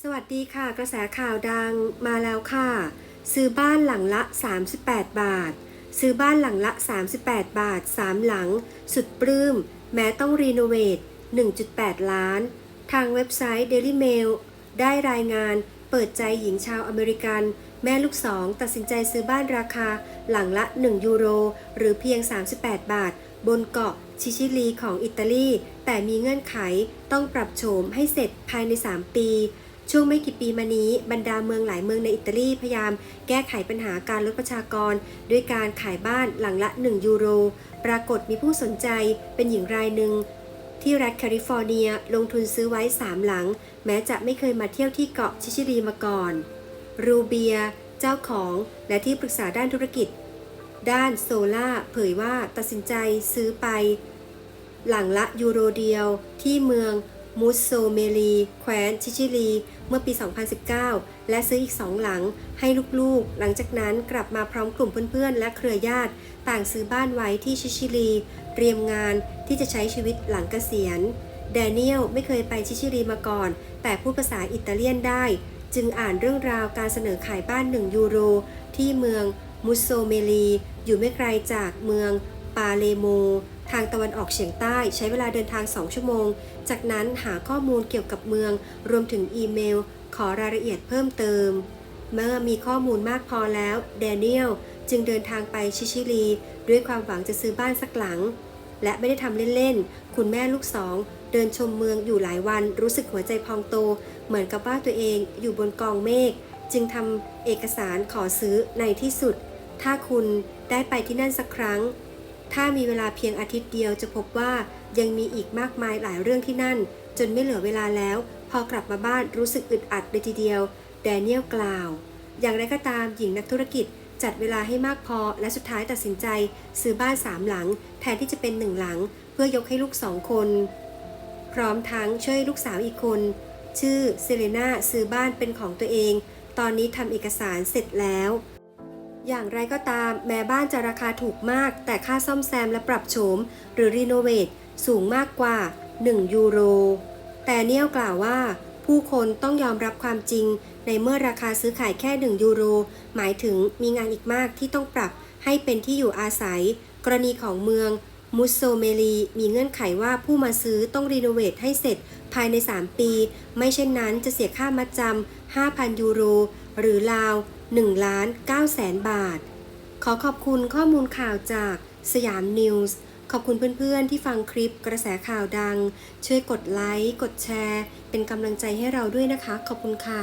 สวัสดีค่ะ กระแสข่าวดังมาแล้วค่ะ ซื้อบ้านหลังละ 38 บาท ซื้อบ้านหลังละ 38 บาท 3 หลัง สุดปลื้ม แม้ต้องรีโนเวท 1.8 ล้าน ทางเว็บไซต์ Daily Mail ได้รายงานเปิดใจหญิงชาวอเมริกัน แม่ลูกสองตัดสินใจซื้อบ้านราคาหลังละ 1 ยูโร หรือเพียง 38 บาท บนเกาะชิชิลีของอิตาลี แต่มีเงื่อนไขต้องปรับโฉมให้เสร็จภายใน 3 ปี ช่วงไม่กี่ปีมานี้บรรดาเมืองหลายเมืองในอิตาลีพยายามแก้ไขปัญหาการลดประชากร ด้วยการขายบ้านหลังละ 1 ยูโร ปรากฏมีผู้สนใจเป็นหญิงรายหนึ่ง ที่รัฐแคลิฟอร์เนียลงทุนซื้อไว้ 3 หลัง แม้จะไม่เคยมาเที่ยวที่เกาะชิชิลีมาก่อน รูเบีย เจ้าของและที่ปรึกษาด้านธุรกิจ ด้านโซล่าเผยว่าตัดสินใจซื้อไป หลังละยูโรเดียวที่เมือง มุสโซเมลีแคว้นชิชิลี เมื่อปี 2019 และซื้ออีกสองหลังให้ลูกๆ หลังจากนั้นกลับมาพร้อมกลุ่มเพื่อนๆ และเครือญาติ ต่างซื้อบ้านไว้ที่ชิชิลี เตรียมงานที่จะใช้ชีวิตหลังเกษียณแดเนียลไม่เคยไปชิชิลีมาก่อน แต่พูดภาษาอิตาเลียนได้ จึงอ่านเรื่องราวการเสนอขายบ้าน 1 ยูโร ที่เมืองมุสโซเมลี อยู่ไม่ไกลจากเมืองปาเลโม ทางตะวันออกเฉียงใต้ใช้เวลาเดินทาง 2 ชั่วโมง จากนั้นหาข้อมูลเกี่ยวกับเมือง รวมถึงอีเมล ขอรายละเอียดเพิ่มเติม เมื่อมีข้อมูลมากพอแล้วแดเนียลจึงเดินทางไปชิชิลี ด้วยความหวังจะซื้อบ้านสักหลัง และไม่ได้ทำเล่นๆ คุณแม่ลูกสอง เดินชมเมืองอยู่หลายวันรู้สึกหัวใจพองโต เหมือนกับว่าตัวเองอยู่บนกองเมฆจึงทำเอกสารขอซื้อในที่สุด ถ้าคุณได้ไปที่นั่นสักครั้ง ถ้ามีเวลาเพียงอาทิตย์เดียวจะพบว่ายังมีอีกมากมายหลายเรื่องที่นั่น จนไม่เหลือเวลาแล้ว พอกลับมาบ้านรู้สึกอึดอัดเลยทีเดียว แดเนียลกล่าว อย่างไรก็ตามหญิงนักธุรกิจจัดเวลาให้มากพอและสุดท้ายตัดสินใจ ซื้อบ้านสามหลัง แทนที่จะเป็นหนึ่งหลัง เพื่อยกให้ลูกสองคน พร้อมทั้งช่วยลูกสาวอีกคน ชื่อเซเลนาซื้อบ้านเป็นของตัวเอง ตอนนี้ทำเอกสารเสร็จแล้ว อย่างไรก็ตาม แม้บ้านจะราคาถูกมาก แต่ค่าซ่อมแซมและปรับโฉม หรือรีโนเวทสูงมากกว่า 1 ยูโร แต่เนียลกล่าวว่า ผู้คนต้องยอมรับความจริง ในเมื่อราคาซื้อขายแค่ 1 ยูโร หมายถึงมีงานอีกมากที่ต้องปรับให้เป็นที่อยู่อาศัย กรณีของเมืองมุสโซเมลีมีเงื่อนไขว่าผู้มาซื้อต้องรีโนเวทให้เสร็จภายใน 3 ปี ไม่เช่นนั้นจะเสียค่ามัดจำ5,000 ยูโร หรือราว 1ล้าน9แสนบาท ขอขอบคุณข้อมูลข่าวจากสยามนิวส์ ขอบคุณเพื่อนๆ ที่ฟังคลิปกระแสข่าวดัง ช่วยกดไลค์ กดแชร์ เป็นกำลังใจให้เราด้วยนะคะ ขอบคุณค่ะ